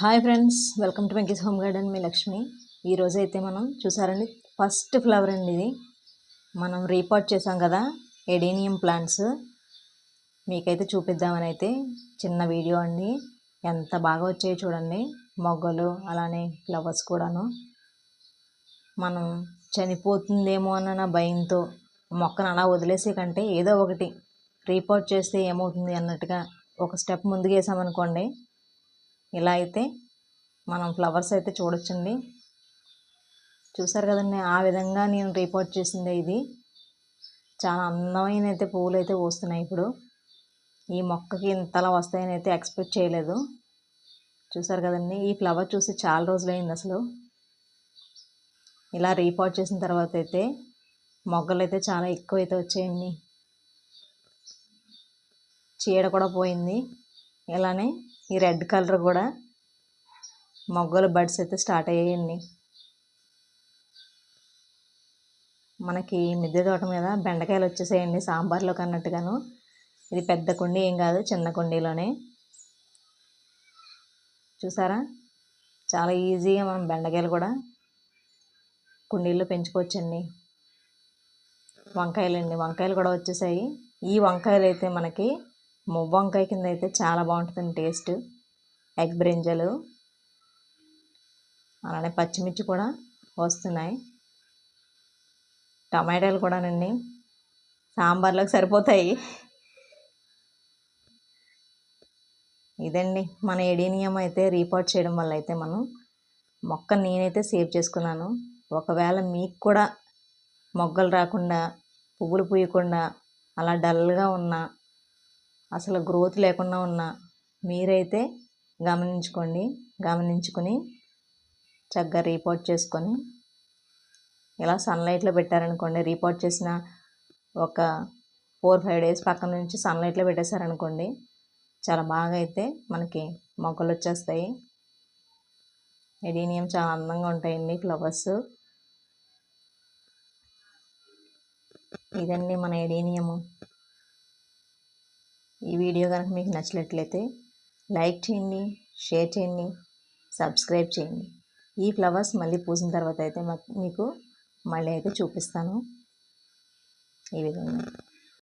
Hi friends welcome to Venky's home garden మీ లక్ష్మి. ఈరోజు అయితే మనం చూసారండి ఫస్ట్ ఫ్లవర్ అండి ఇది. మనం రీపాట్ చేసాం కదా ఎడీనియం ప్లాంట్స్ మీకైతే చూపిద్దామని అయితే చిన్న వీడియో అండి. ఎంత బాగా వచ్చాయో చూడండి. మొగ్గలు అలానే ఫ్లవర్స్ కూడాను. మనం చనిపోతుందేమో అన్న భయంతో మొక్కను అలా వదిలేసే కంటే ఏదో ఒకటి రీపోర్ట్ చేస్తే ఏమవుతుంది అన్నట్టుగా ఒక స్టెప్ ముందుకేసామనుకోండి ఇలా అయితే మనం ఫ్లవర్స్ అయితే చూడొచ్చండి. చూసారు కదండి ఆ విధంగా నేను రిపోర్ట్ చేసిందే ఇది. చాలా అందమైన అయితే పువ్వులు అయితే వస్తున్నాయి ఇప్పుడు. ఈ మొక్కకి ఇంతలా వస్తాయని అయితే ఎక్స్పెక్ట్ చేయలేదు. చూసారు కదండి ఈ ఫ్లవర్ చూసి చాలా రోజులైంది అసలు. ఇలా రీపాట్ చేసిన తర్వాత అయితే మొగ్గలు అయితే చాలా ఎక్కువ అయితే వచ్చాయండి. చీడ కూడా పోయింది. ఇలానే ఈ రెడ్ కలర్ కూడా మొగ్గల బడ్స్ అయితే స్టార్ట్ అయ్యాయండి. మనకి మిద్దె తోట మీద బెండకాయలు వచ్చేసాయండి సాంబార్లోకి అన్నట్టుగాను ఇది పెద్ద కుండీ ఏం కాదు చిన్న కుండీలోనే. చూసారా? చాలా ఈజీగా మనం బెండకాయలు కూడా కుండీల్లో పెంచుకోవచ్చండి. వంకాయలండి వంకాయలు కూడా వచ్చేసాయి. ఈ వంకాయలు అయితే మనకి మువ్వ వంకాయ కింద అయితే చాలా బాగుంటుంది టేస్ట్. ఎగ్ బ్రింజలు అలానే పచ్చిమిర్చి కూడా వస్తున్నాయి. టమాటాలు కూడానండి. సాంబార్లోకి సరిపోతాయి. ఇదండి మన ఎడీనియం అయితే రీపోర్ట్ చేయడం వల్ల అయితే మనం మొక్క నేనైతే సేవ్ చేసుకున్నాను. ఒకవేళ మీకు కూడా మొగ్గలు రాకుండా పువ్వులు పూయకుండా అలా డల్గా ఉన్నా అసలు గ్రోత్ లేకుండా ఉన్న మీరైతే గమనించుకోండి గమనించుకుని చక్కగా రీపోర్ట్ చేసుకొని ఇలా సన్లైట్లో పెట్టారనుకోండి రీపోర్ట్ చేసిన ఒక ఫోర్ ఫైవ్ డేస్ పక్కన నుంచి సన్లైట్లో పెట్టేశారనుకోండి చాలా బాగా అయితే మనకి మొక్కలు వచ్చేస్తాయి. ఎడీనియం చాలా అందంగా ఉంటాయండి ఫ్లవర్స్. ఇదండి మన ఎడీనియము. ఈ వీడియో కనుక మీకు నచ్చినట్లయితే లైక్ చేయండి షేర్ చేయండి సబ్స్క్రైబ్ చేయండి. ఈ ఫ్లవర్స్ మళ్ళీ పూసిన తర్వాత అయితే మీకు మళ్ళీ అయితే చూపిస్తాను. ఈ విధంగా.